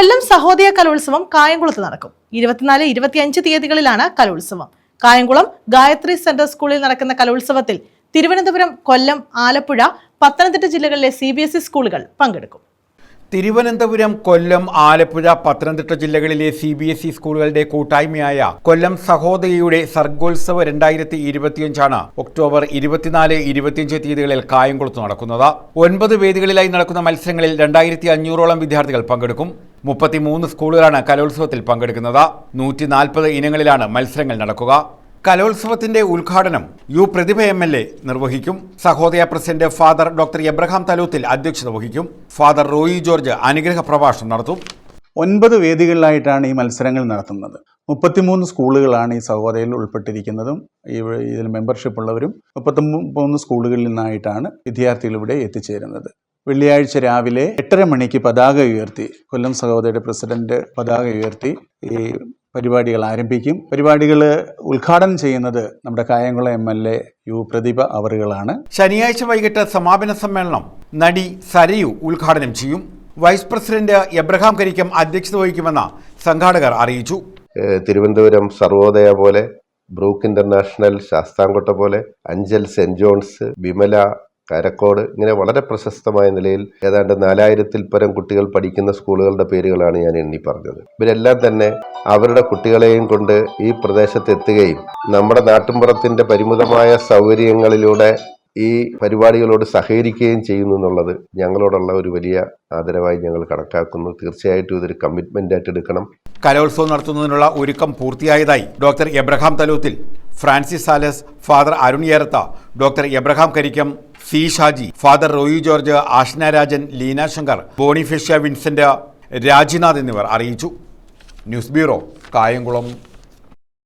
കൊല്ലം സഹോദയ കലോത്സവം കായംകുളത്ത് നടക്കും. ഇരുപത്തിനാല് ഇരുപത്തിയഞ്ച് തീയതികളിലാണ് കലോത്സവം. കായംകുളം ഗായത്രി സെന്റർ സ്കൂളിൽ നടക്കുന്ന കലോത്സവത്തിൽ തിരുവനന്തപുരം കൊല്ലം ആലപ്പുഴ പത്തനംതിട്ട ജില്ലകളിലെ സി സ്കൂളുകൾ പങ്കെടുക്കും. തിരുവനന്തപുരം കൊല്ലം ആലപ്പുഴ പത്തനംതിട്ട ജില്ലകളിലെ സി ബി എസ് ഇ സ്കൂളുകളുടെ കൂട്ടായ്മയായ കൊല്ലം സഹോദരിയുടെ സർഗോത്സവ രണ്ടായിരത്തി ഇരുപത്തിയഞ്ചാണ് ഒക്ടോബർ ഇരുപത്തിനാല് ഇരുപത്തിയഞ്ച് തീയതികളിൽ കായംകുളത്ത് നടക്കുന്നത്. ഒൻപത് വേദികളിലായി നടക്കുന്ന മത്സരങ്ങളിൽ രണ്ടായിരത്തി അഞ്ഞൂറോളം വിദ്യാർത്ഥികൾ പങ്കെടുക്കും. മുപ്പത്തിമൂന്ന് സ്കൂളുകളാണ് കലോത്സവത്തിൽ പങ്കെടുക്കുന്നത്. നൂറ്റി നാൽപ്പത് ഇനങ്ങളിലാണ് മത്സരങ്ങൾ നടക്കുക. കലോത്സവത്തിന്റെ ഉദ്ഘാടനം U Prathibha M L A നിർവഹിക്കും. Sahodaya president father doctor Abraham Thaloothil അധ്യക്ഷത വഹിക്കും. ഫാദർ റോയി ജോർജ് അനുഗ്രഹ പ്രഭാഷണം നടത്തും. ഒൻപത് വേദികളിലായിട്ടാണ് ഈ മത്സരങ്ങൾ നടത്തുന്നത്. മുപ്പത്തിമൂന്ന് സ്കൂളുകളാണ് ഈ സഹോദയയിൽ ഉൾപ്പെട്ടിരിക്കുന്നതും ഈ ഇതിൽ മെമ്പർഷിപ്പ് ഉള്ളവരും മുപ്പത്തിമൂന്ന് സ്കൂളുകളിൽ നിന്നായിട്ടാണ് വിദ്യാർത്ഥികൾ ഇവിടെ എത്തിച്ചേരുന്നത്. വെള്ളിയാഴ്ച രാവിലെ എട്ടര മണിക്ക് പതാക ഉയർത്തി കൊല്ലം സഹോദരിയുടെ പ്രസിഡന്റ് പതാക ഉയർത്തി ഈ പരിപാടികൾ ആരംഭിക്കും. പരിപാടികൾ ഉദ്ഘാടനം ചെയ്യുന്നത് നമ്മുടെ Kayamkulam M L A U പ്രതിഭ അവറുകളാണ്. ശനിയാഴ്ച വൈകിട്ട് സമാപന സമ്മേളനം നടി സരയു ഉദ്ഘാടനം ചെയ്യും. വൈസ് പ്രസിഡന്റ് എബ്രഹാം കരിക്കം അധ്യക്ഷത വഹിക്കുമെന്ന് സംഘാടകർ അറിയിച്ചു. തിരുവനന്തപുരം സർവോദയ പോലെ ബ്രൂക്ക് ഇന്റർനാഷണൽ ശാസ്താംകോട്ട പോലെ അഞ്ചൽ സെന്റ് ജോൺസ് വിമല കരക്കോട് ഇങ്ങനെ വളരെ പ്രശസ്തമായ നിലയിൽ ഏതാണ്ട് നാലായിരത്തിൽ പരം കുട്ടികൾ പഠിക്കുന്ന സ്കൂളുകളുടെ പേരുകളാണ് ഞാൻ എണ്ണി പറഞ്ഞത്. ഇവരെല്ലാം തന്നെ അവരുടെ കുട്ടികളെയും കൊണ്ട് ഈ പ്രദേശത്ത് എത്തുകയും നമ്മുടെ നാട്ടിൻപുറത്തിന്റെ പരിമിതമായ സൗകര്യങ്ങളിലൂടെ ഈ പരിപാടികളോട് സഹകരിക്കുകയും ചെയ്യുന്നു എന്നുള്ളത് ഞങ്ങളോടുള്ള ഒരു വലിയ ആദരവായി ഞങ്ങൾ കണക്കാക്കുന്നു. തീർച്ചയായിട്ടും ഇതൊരു കമ്മിറ്റ്മെന്റ് ആയിട്ട് എടുക്കണം. കലോത്സവം നടത്തുന്നതിനുള്ള ഒരുക്കം പൂർത്തിയായതായി doctor Abraham Thaloothil Francis Sales father Arun Eratha doctor Abraham Karikkam C Shaji father Roy George Ashna Rajan Leena Shankar Bonifacia Vincent Rajinath എന്നിവർ അറിയിച്ചു. News bureau Kayamkulam.